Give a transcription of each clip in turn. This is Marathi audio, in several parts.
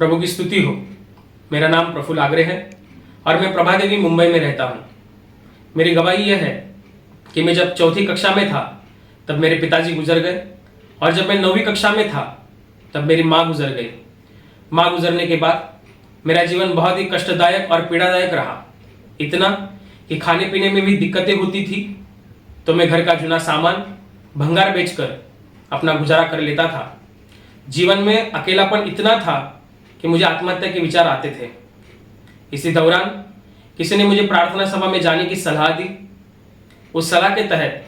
प्रभु की स्तुति हो। मेरा नाम प्रफुल्ल आगरे है और मैं प्रभा देवी मुंबई में रहता हूँ। मेरी गवाही यह है कि मैं जब चौथी कक्षा में था, तब मेरे पिताजी गुजर गए और जब मैं नौवीं कक्षा में था, तब मेरी माँ गुजर गई। माँ गुजरने के बाद मेरा जीवन बहुत ही कष्टदायक और पीड़ादायक रहा। इतना कि खाने पीने में भी दिक्कतें होती थी तो मैं घर का चुना सामान, भंगार बेचकर अपना गुजारा कर लेता था। जीवन में अकेलापन इतना था कि मुझे आत्महत्या के विचार आते थे। इसी दौरान किसी ने मुझे प्रार्थना सभा में जाने की सलाह दी। उस सलाह के तहत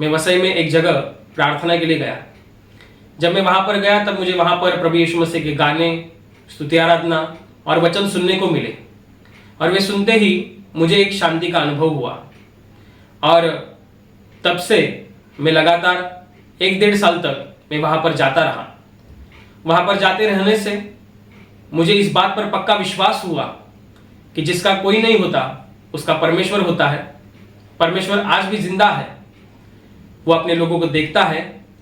मैं वसई में एक जगह प्रार्थना के लिए गया। जब मैं वहाँ पर गया, तब मुझे वहाँ पर प्रभु यीशु मसीह के गाने, स्तुति आराधना और वचन सुनने को मिले। और वे सुनते ही मुझे एक शांति का अनुभव हुआ। और तब से मैं लगातार एक डेढ़ साल तक मैं वहाँ पर जाता रहा। वहाँ पर जाते रहने से मुझे इस बात पर पक्का विश्वास हुआ कि जिसका कोई नहीं होता, उसका परमेश्वर होता है। परमेश्वर आज भी ज़िंदा है। वो अपने लोगों को देखता है,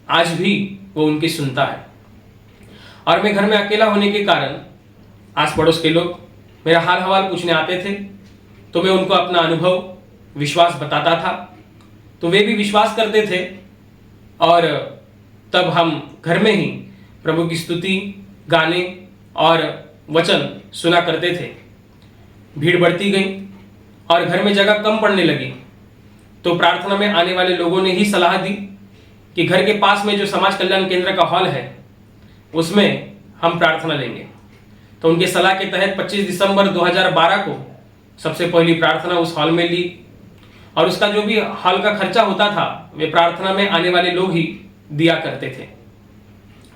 आज भी वो उनकी सुनता है। और मैं घर में अकेला होने के कारण आस पड़ोस के लोग मेरा हाल हवाल पूछने आते थे तो मैं उनको अपना अनुभव, विश्वास बताता था। तो वे भी विश्वास करते थे, और तब हम घर में ही प्रभु की स्तुति, गाने और वचन सुना करते थे। भीड़ बढ़ती गई और घर में जगह कम पड़ने लगी। तो प्रार्थना में आने वाले लोगों ने ही सलाह दी कि घर के पास में जो समाज कल्याण केंद्र का हॉल है, उसमें हम प्रार्थना लेंगे। तो उनके सलाह के तहत 25 दिसंबर 2012 को सबसे पहली प्रार्थना उस हॉल में ली और उसका जो भी हॉल का खर्चा होता था, वे प्रार्थना में आने वाले लोग ही दिया करते थे।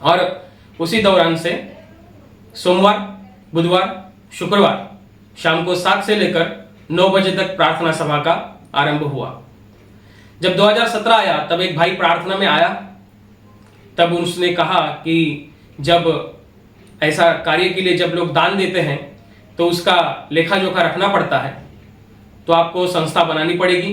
और उसी दौरान से सोमवार, बुधवार, शुक्रवार, शाम को सात से लेकर नौ बजे तक प्रार्थना सभा का आरंभ हुआ। जब 2017 आया, तब एक भाई प्रार्थना में आया। तब उसने कहा कि जब ऐसा कार्य के लिए जब लोग दान देते हैं तो उसका लेखा जोखा रखना पड़ता है तो आपको संस्था बनानी पड़ेगी।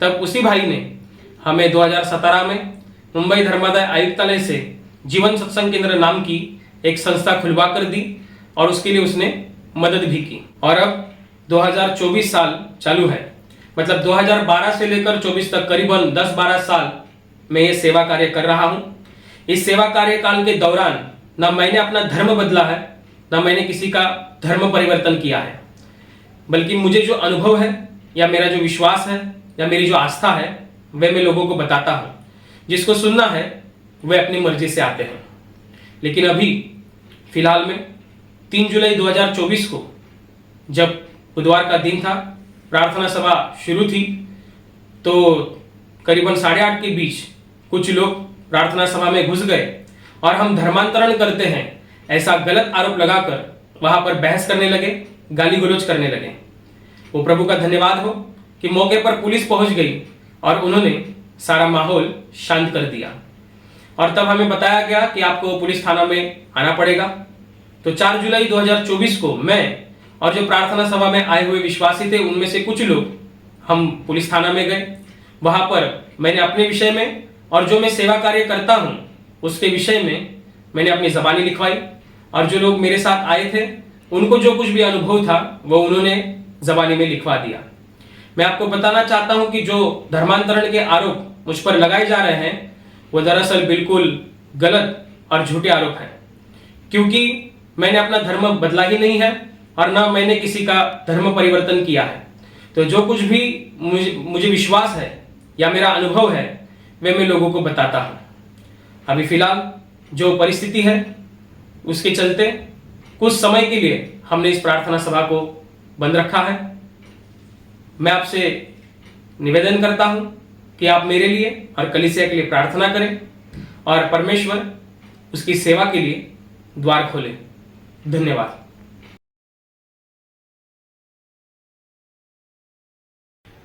तब उसी भाई ने हमें 2017 में मुंबई धर्मादाय आयुक्तालय से जीवन सत्संग केंद्र नाम की एक संस्था खुलवा कर दी और उसके लिए उसने मदद भी की। और अब 2024 साल चालू है। मतलब 2012 से लेकर 24 तक करीबन 10-12 साल मैं ये सेवा कार्य कर रहा हूँ। इस सेवा कार्यकाल के दौरान न मैंने अपना धर्म बदला है, न मैंने किसी का धर्म परिवर्तन किया है। बल्कि मुझे जो अनुभव है, या मेरा जो विश्वास है, या मेरी जो आस्था है, वह मैं लोगों को बताता हूँ। जिसको सुनना है, वह अपनी मर्ज़ी से आते हैं। लेकिन अभी फ़िलहाल में 3 जुलाई 2024 को, जब बुधवार का दिन था, प्रार्थना सभा शुरू थी तो करीबन साढ़े आठ के बीच कुछ लोग प्रार्थना सभा में घुस गए और हम धर्मांतरण करते हैं, ऐसा गलत आरोप लगाकर वहाँ पर बहस करने लगे गाली गलौज करने लगे। वो प्रभु का धन्यवाद हो कि मौके पर पुलिस पहुँच गई और उन्होंने सारा माहौल शांत कर दिया। और तब हमें बताया गया कि आपको पुलिस थाना में आना पड़ेगा। तो 4 जुलाई 2024 को मैं और जो प्रार्थना सभा में आए हुए विश्वासी थे, उनमें से कुछ लोग हम पुलिस थाना में गए। वहाँ पर मैंने अपने विषय में और जो मैं सेवा कार्य करता हूँ, उसके विषय में मैंने अपनी जबानी लिखवाई और जो लोग मेरे साथ आए थे, उनको जो कुछ भी अनुभव था, वो उन्होंने जबानी में लिखवा दिया। मैं आपको बताना चाहता हूँ कि जो धर्मांतरण के आरोप मुझ पर लगाए जा रहे हैं वो दरअसल बिल्कुल गलत और झूठे आरोप हैं। क्योंकि मैंने अपना धर्म बदला ही नहीं है और ना मैंने किसी का धर्म परिवर्तन किया है। तो जो कुछ भी मुझे मुझे विश्वास है या मेरा अनुभव है, वे मैं लोगों को बताता हूँ। अभी फ़िलहाल जो परिस्थिति है, उसके चलते कुछ समय के लिए हमने इस प्रार्थना सभा को बंद रखा है। मैं आपसे निवेदन करता हूँ कि आप मेरे लिए और कलिसिया के लिए प्रार्थना करें और परमेश्वर उसकी सेवा के लिए द्वार खोले। धन्यवाद।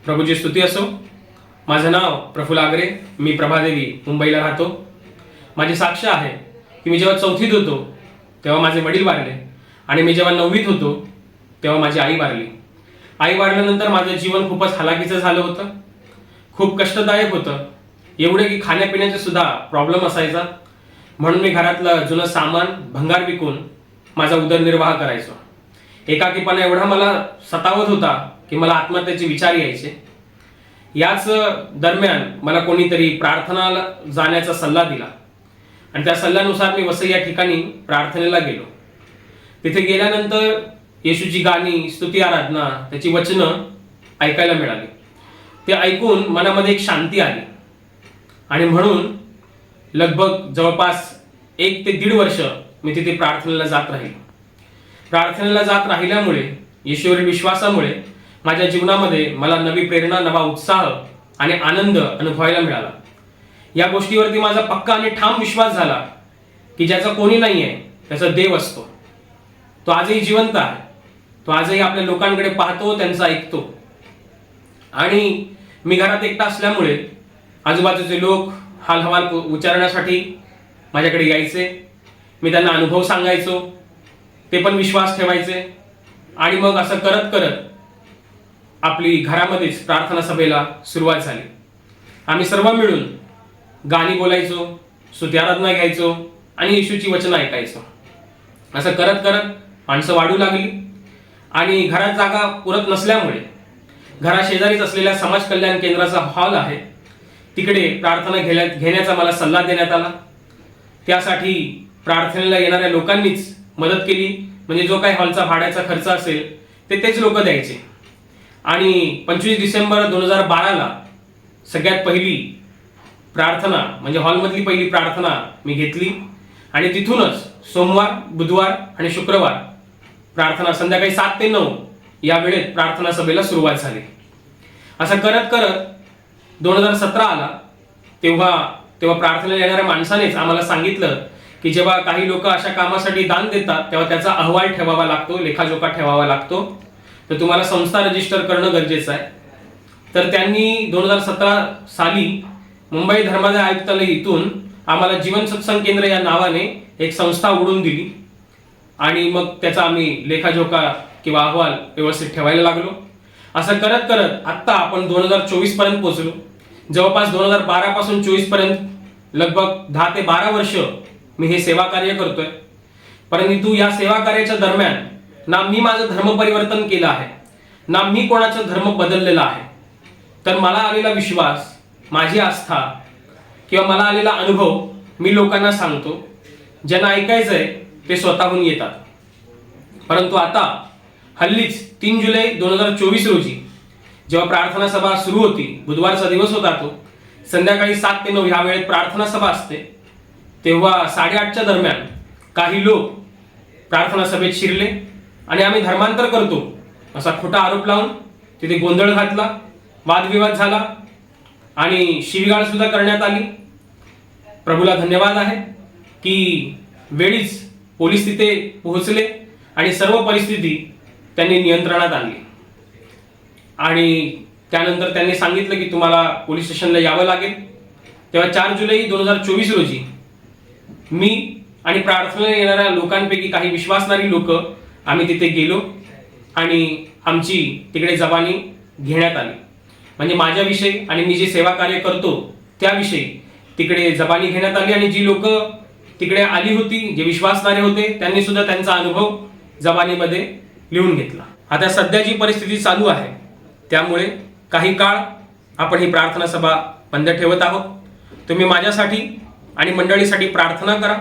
प्रभूची स्तुती असो। माझं नाव प्रफुल आगरे मी प्रभादेवी मुंबईला राहतो। माझी साक्ष आहे की मी जेव्हा चौथीत होतो तेव्हा माझे वडील वारले आणि मी जेव्हा नववीत होतो तेव्हा माझी आई वारली. आई वारल्यानंतर माझं जीवन खूपच हलाखीचं झालं होतं. खूप कष्टदायक होतं. एवढे की खाण्यापिण्याचे सुद्धा प्रॉब्लेम असायचा. म्हणून मी घरातलं जुनं सामान भंगार विकून माझा उदरनिर्वाह करायचो. एकाकीपणा एवढा मला सतावत होता की मला आत्महत्येचे विचार यायचे. याच दरम्यान मला कोणीतरी प्रार्थनाला जाण्याचा सल्ला दिला. आणि त्या सल्ल्यानुसार मी वसई या ठिकाणी प्रार्थनेला गेलो. तिथे गेल्यानंतर येशूची गाणी स्तुती आराधना त्याची वचनं ऐकायला मिळाली. ते ऐकून मनामध्ये एक शांती आली. आणि म्हणून लगभग जवळपास एक ते दीड वर्ष मी तिथे प्रार्थनेला जात राहिलो. प्रार्थनेला जात राहिल्यामुळे येशूवरील विश्वासामुळे माझ्या जीवनामध्ये मला नवी प्रेरणा नवा उत्साह आणि आनंद अनुभवायला मिळाला. या गोष्टीवरती माझा पक्का आणि ठाम विश्वास झाला की ज्याचा कोणी नाही आहे त्याचा देव असतो. तो आजही जिवंत आहे. तो आजही आपल्या लोकांकडे पाहतो त्यांचं ऐकतो. आणि मी घरात एकटा असल्यामुळे आजूबाजूचे लोक हालहवाल उच्चारण्यासाठी माझ्याकडे यायचे. मी त्यांना अनुभव सांगायचो. ते पण विश्वास ठेवायचे. आणि मग असं करत करत आपली घरामध्येच प्रार्थना सभेला सुरुवात झाली. आम्ही सर्व मिळून गाणी बोलायचो स्तुत्याराधना घ्यायचो आणि येशूची वचनं ऐकायचो. असं करत करत माणसं वाढू लागली. आणि घरात जागा पुरत नसल्यामुळे घराशेजारीच असलेल्या समाज कल्याण केंद्राचा हॉल आहे. तिकडे प्रार्थना घेण्या घेण्याचा मला सल्ला देण्यात आला. त्यासाठी प्रार्थनेला येणाऱ्या लोकांनीच मदत केली. म्हणजे जो काही हॉलचा भाड्याचा खर्च असेल ते तेच लोक द्यायचे. आणि पंचवीस डिसेंबर दोन हजार बाराला सगळ्यात पहिली प्रार्थना म्हणजे हॉलमधली पहिली प्रार्थना मी घेतली. आणि तिथूनच सोमवार बुधवार आणि शुक्रवार प्रार्थना संध्याकाळी सात ते नऊ या वेळेत प्रार्थना सभेला सुरुवात झाली. असं करत करत दोन हजार सतरा आला. तेव्हा तेव्हा प्रार्थनेला येणाऱ्या माणसानेच आम्हाला सांगितलं की जेव्हा काही लोक अशा कामासाठी दान देतात तेव्हा त्याचा अहवाल ठेवावा लागतो लेखाजोखा ठेवावा लागतो. तर तुम्हाला संस्था रजिस्टर करणं गरजेचं आहे. तर त्यांनी दोन हजार सतरा साली मुंबई धर्मादाय आयुक्तालय इथून आम्हाला जीवन सत्संग केंद्र या नावाने एक संस्था उघडून दिली. आणि मग त्याचा आम्ही लेखाजोखा किंवा अहवाल व्यवस्थित ठेवायला लागलो. असं करत करत आत्ता आपण दोन हजार चोवीसपर्यंत पोहोचलो. जवळपास दोन हजार बारा पासून चोवीसपर्यंत लगभग दहा ते बारा वर्ष मी हे सेवा कार्य करतोय. परंतु या सेवा कार्याच्या दरम्यान ना मी माझं धर्म परिवर्तन केलं आहे ना मी कोणाचा धर्म बदललेला आहे. तर मला आलेला विश्वास माझी आस्था किंवा मला आलेला अनुभव मी लोकांना सांगतो. ज्यांना ऐकायचंय ते स्वतःहून येतात. परंतु आता हल्लीच तीन जुलै दोन हजार चोवीस रोजी जेव्हा प्रार्थना सभा सुरू होती बुधवारचा दिवस होता तो संध्याकाळी सात ते नऊ ह्या वेळेत प्रार्थना सभा असते. तेव्हा साडेआठच्या दरम्यान काही लोक प्रार्थना सभेत शिरले आणि आम्ही धर्मांतर करतो असा खोटा आरोप लावून तिथे गोंधळ घातला वादविवाद झाला आणि शिवीगाळ सुद्धा करण्यात आली. प्रभूला धन्यवाद आहे की वेळीच पोलीस तिथे पोहोचले आणि सर्व परिस्थिती त्यांनी नियंत्रणात आणली. आणि त्यानंतर त्यांनी सांगितलं की तुम्हाला पोलीस स्टेशनला यावं लागेल. तेव्हा चार जुलै दोन हजार चोवीस रोजी मी आणि प्रार्थनेला येणाऱ्या लोकांपैकी काही विश्वासणारी लोक आम्ही तिथे गेलो आणि आमची तिकडे जबानी घेण्यात आली. म्हणजे माझ्याविषयी आणि मी जे सेवा कार्य करतो त्याविषयी तिकडे जबानी घेण्यात आली आणि जी लोक तिकडे आली होती जे विश्वासणारे होते त्यांनी सुद्धा त्यांचा अनुभव जबानीमध्ये लिहून घेतला. आता सध्या जी परिस्थिती चालू आहे त्यामुळे काही काळ आपण ही प्रार्थना सभा बंद ठेवत आहोत. तुम्ही माझ्यासाठी आणि मंडळीसाठी प्रार्थना करा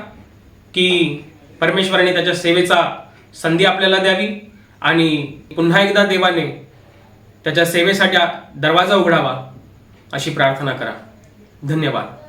की परमेश्वराने त्याच्या सेवेचा संधी आपल्याला द्यावी आणि पुन्हा एकदा देवाने त्याच्या सेवेसाठी दरवाजा उघडावा अशी प्रार्थना करा. धन्यवाद.